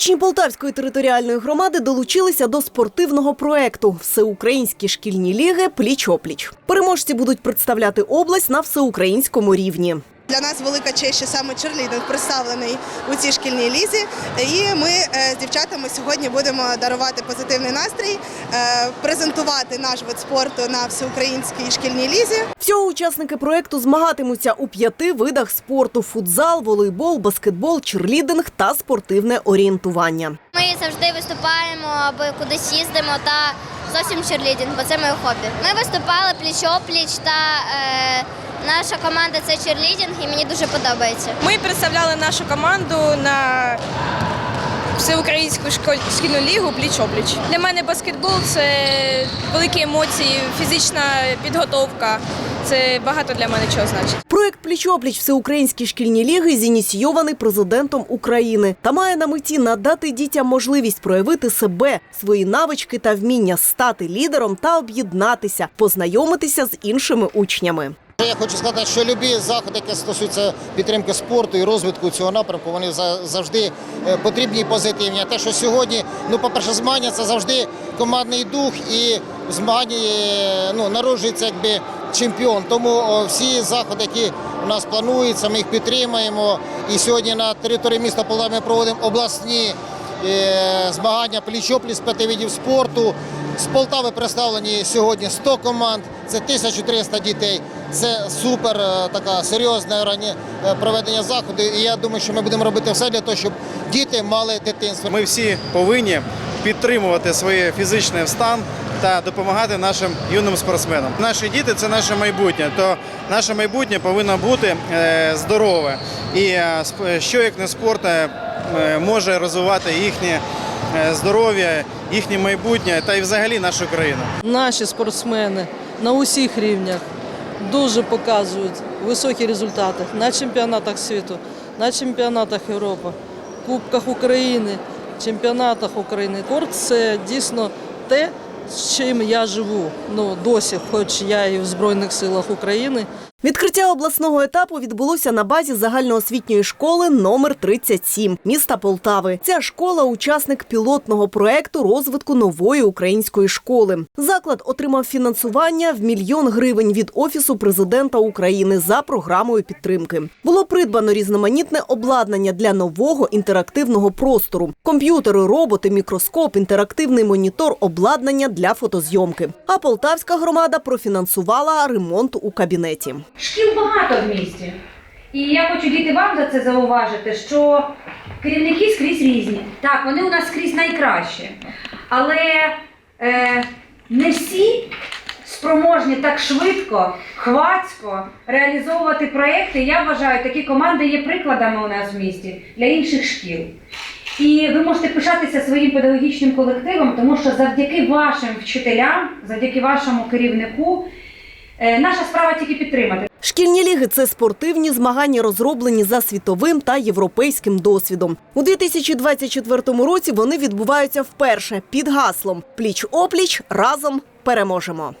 Учні Полтавської територіальної громади долучилися до спортивного проекту Всеукраїнські шкільні ліги пліч-опліч. Переможці будуть представляти область на всеукраїнському рівні. Для нас велика честь, що саме черлідинг представлений у цій шкільній лізі. І ми е, з дівчатами сьогодні будемо дарувати позитивний настрій, е, презентувати наш вид спорту на всеукраїнській шкільній лізі. Всього учасники проекту змагатимуться у п'яти видах спорту: футзал, волейбол, баскетбол, черлідинг та спортивне орієнтування. Ми завжди виступаємо або кудись їздимо та зовсім черлідінг, бо це моє хобі. Ми виступали пліч-опліч та е, наша команда це черлідінг і мені дуже подобається. Ми представляли нашу команду на всеукраїнську шкільну лігу пліч-опліч. Для мене баскетбол це великі емоції, фізична підготовка. Це багато для мене чого значить. Проект Пліч-опліч всеукраїнські шкільні ліги зініційований президентом України та має на меті надати дітям можливість проявити себе, свої навички та вміння стати лідером та об'єднатися, познайомитися з іншими учнями. Я хочу сказати, що любі заходи, які стосуються підтримки спорту і розвитку цього напрямку, вони завжди е, потрібні і позитивні. А те, що сьогодні, ну, по-перше, змагання це завжди командний дух і в змаганні е, ну, народжується якби чемпіон. Тому всі заходи, які у нас плануються, ми їх підтримуємо. І сьогодні на території міста Полтава ми проводимо обласні е, змагання пліч-опліч п'яти видів спорту. З Полтави представлені сьогодні 100 команд, це 1300 дітей. Це супер е, така серйозне рані- е, проведення заходу. І я думаю, що ми будемо робити все для того, щоб діти мали дитинство. Ми всі повинні підтримувати своє фізичний стан та допомагати нашим юним спортсменам. Наші діти це наше майбутнє, то наше майбутнє повинно бути е, здорове. І що як не спорт може розвивати їхнє здоров'я, їхнє майбутнє та й взагалі нашу країну. Наші спортсмени на усіх рівнях дуже показують високі результати на чемпіонатах світу, на чемпіонатах Європи, Кубках України, чемпіонатах України. Корт – це дійсно те, з чим я живу. Ну досі, хоч я і в Збройних силах України. Відкриття обласного етапу відбулося на базі загальноосвітньої школи номер 37 міста Полтави. Ця школа учасник пілотного проекту розвитку нової української школи. Заклад отримав фінансування в мільйон гривень від офісу президента України за програмою підтримки. Було придбано різноманітне обладнання для нового інтерактивного простору: комп'ютери, роботи, мікроскоп, інтерактивний монітор, обладнання для фотозйомки. А полтавська громада профінансувала ремонт у кабінеті. Шкіл багато в місті. І я хочу діти вам за це зауважити, що керівники скрізь різні. Так, вони у нас скрізь найкращі. Але е, не всі спроможні так швидко, хвацько реалізовувати проекти. Я вважаю, такі команди є прикладами у нас в місті для інших шкіл. І ви можете пишатися своїм педагогічним колективом, тому що завдяки вашим вчителям, завдяки вашому керівнику, наша справа тільки підтримати. Шкільні ліги це спортивні змагання, розроблені за світовим та європейським досвідом. У 2024 році вони відбуваються вперше під гаслом Пліч опліч разом переможемо.